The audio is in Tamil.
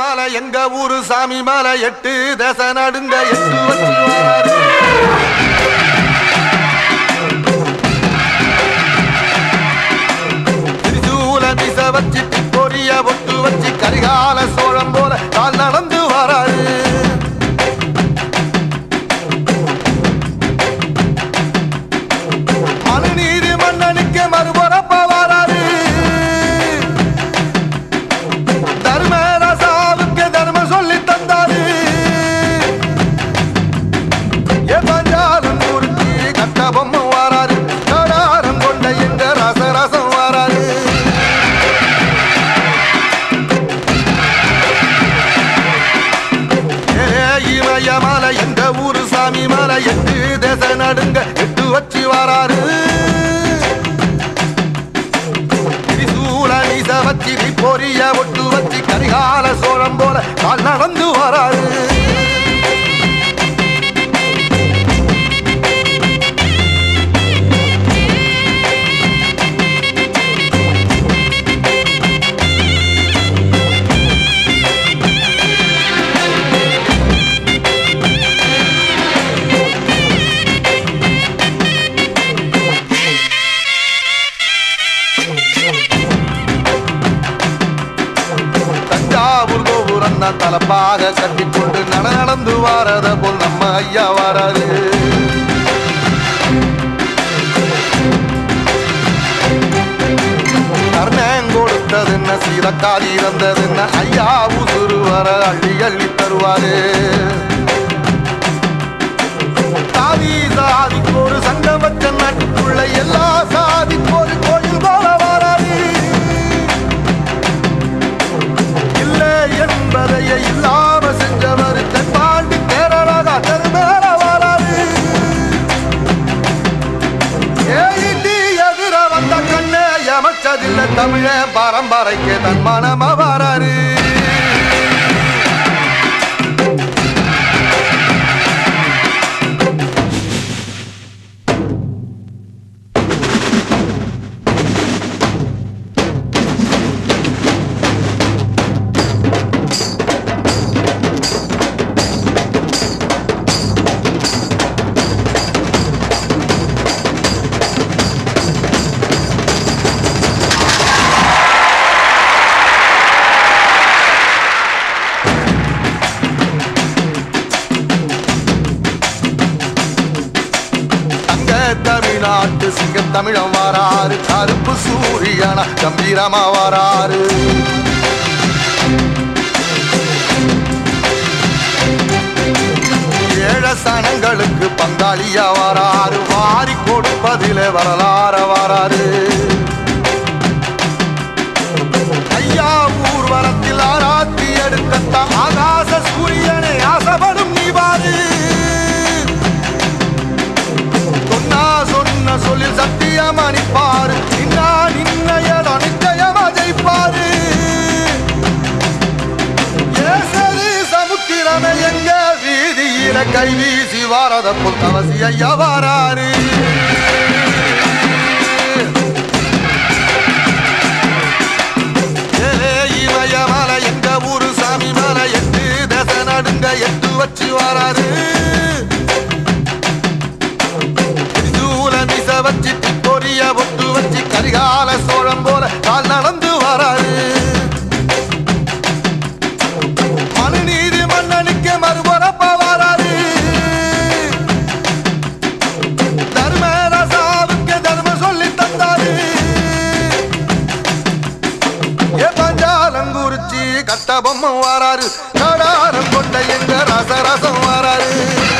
மாலை எங்க ஊரு சாமி மாலை எட்டு தேச நடுங்க எட்டு சாமி எட்டு தேச நடுங்க எட்டு வச்சு வராரு. திரிசூல வச்சு பொரிய ஒட்டு வச்சு கரிகால சோழம் போல கால் நடந்து வராரு. தான் தலப்பாக கட்டிக்கொண்டு நட நடந்து வாரத போல் நம்ம ஐயா வராது கர்ணன் கொடுத்தது என்ன சீரக்காதி என்ன ஐயா உசுறு வர அள்ளி அள்ளி தருவாரு. பரம்பரைக்கு தன் மனம வராரு நாட்டு சிங்க தமிழம் வாராரு கருப்பு சூரியனா கம்பீரமா வாராரு ஏழ சனங்களுக்கு பங்காளியா வாராரு வாரி கொடுப்பதிலே வரலாற வாராரு கை வீசி வாரத புல் புத்தவசி ஐயா வாராரு. ஏலே இமயமலை எங்க ஊரு சாமி மலை எட்டு தேச நடுங்க எட்டு வச்சு வாராரு. பஞ்சாலங்குறிச்சி வாராரு. கடாரம் கொண்ட எங்க ரசரசம் வாராரு.